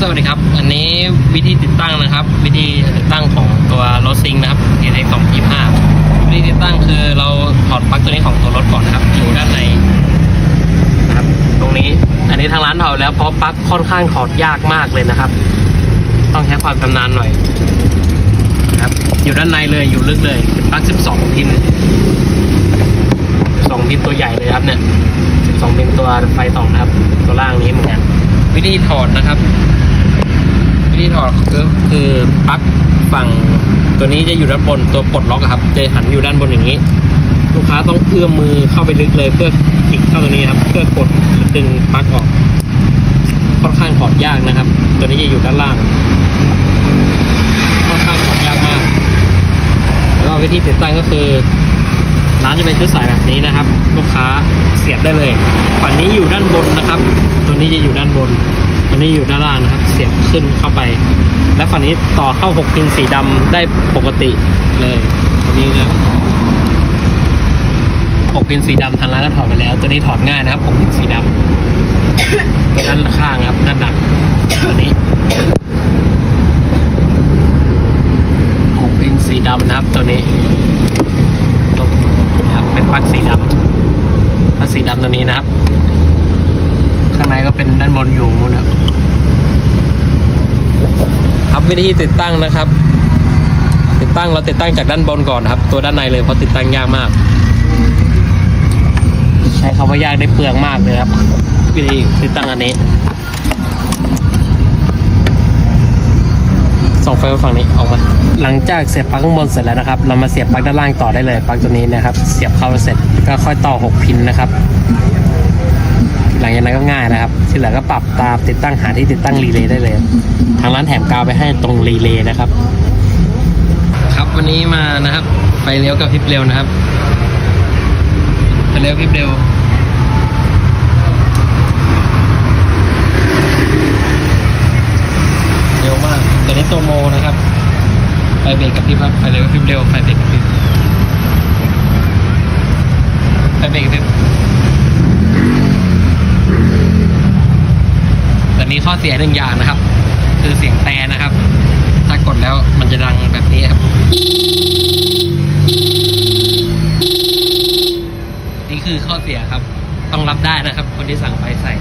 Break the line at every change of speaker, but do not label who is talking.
สวัสดีครับ อันนี้วิธีติดตั้งนะครับ วิธีติดตั้งของตัวรถซิงนะครับ TX 225วิธีติดตั้งคือเราถอดปลั๊กตัวนี้ของตัวรถก่อนนะครับอยู่ด้านในนะครับ ตรงนี้อันนี้ทางร้านถอดแล้วเพราะปลั๊กค่อนข้างถอดยากมากเลยนะครับ ต้องใช้ความชำนาญหน่อยนะครับ อยู่ด้านในเลยอยู่ลึกเลยเป็นปลั๊ก 12 พิน 12 พินตัวใหญ่เลยครับเนี่ย 12 พินตัวไฟต่อนะครับ ตัวล่างนี้เหมือนกันวิธีถอดนะครับ ก็คือปลั๊กฝั่งตัวนี้จะอยู่ด้านบนตัวปลดล็อกครับจะหันอยู่ด้านบนอย่างนี้ ลูกค้าต้องเอื้อมมือเข้าไปลึกเลยเพื่อคลิกเข้าตัวนี้ครับ เพื่อกดดึงปลั๊กออก ค่อนข้างถอดยากนะครับ ตัวนี้จะอยู่ด้านล่าง ค่อนข้างถอดยากมาก แล้ววิธีติดตั้งก็คือร้านจะเป็นชุดสายแบบนี้นะครับ ลูกค้าเสียบได้เลย ฝั่งนี้อยู่ด้านบนนะครับ ตัวนี้จะอยู่ด้านบน ตัวนี้อยู่ด้านล่างนะครับ เสียบขึ้นเข้าไป และฝั่งนี้ต่อเข้า6พินสีดำได้ปกติเลยตัวนี้นะ6พินสีดำทางร้านก็ถอดไปแล้ว ตัวนี้ถอดง่ายนะครับ6พินสีดำตัวด้านข้างครับด้านหลังตัวนี้6พินสีดำนะครับตัวนี้ครับเป็นปลั๊กสีดำปลั๊กสีดำตัวนี้นะครับ ข้างในก็เป็นด้านบนอยู่นะครับ ครับ วิธีติดตั้งนะครับ ติดตั้งเราติดตั้งจากด้านบนก่อนนะครับ ตัวด้านในเลยเพราะติดตั้งยากมาก ใช้คำว่ายากได้เปลืองมากเลยครับ วิธีติดตั้งอันนี้ส่องไฟมาฝั่งนี้ออกมาหลังจากเสียบปลั๊กข้างบนเสร็จแล้วนะครับ เรามาเสียบปลั๊กด้านล่างต่อได้เลยปลั๊กตัวนี้นะครับ เสียบเข้าเสร็จก็ค่อยต่อ 6 พินนะครับ ลังจากนั้นก็ง่ายนะครับ ที่เหลือก็ปรับตามติดตั้งหาที่ติดตั้งรีเลย์ได้เลย ทางร้านแถมกาวไปให้ตรงรีเลย์นะครับ ครับวันนี้มานะครับ ไฟเลี้ยวกับพริบเร็วนะครับไฟเลี้ยวพริบเร็วเร็วมากตัวนี้ตัวโมนะครับไฟเบรกกับพริบครับไฟเร็วกับพริบเร็วไฟเบรกกับพริบไฟเบรกกับพริบ แต่มีข้อเสียหนึ่งอย่างนะครับ คือเสียงแตรนะครับ ถ้ากดแล้วมันจะดังแบบนี้ครับ นี่คือข้อเสียครับ ต้องรับได้นะครับ คนที่สั่งไฟใส่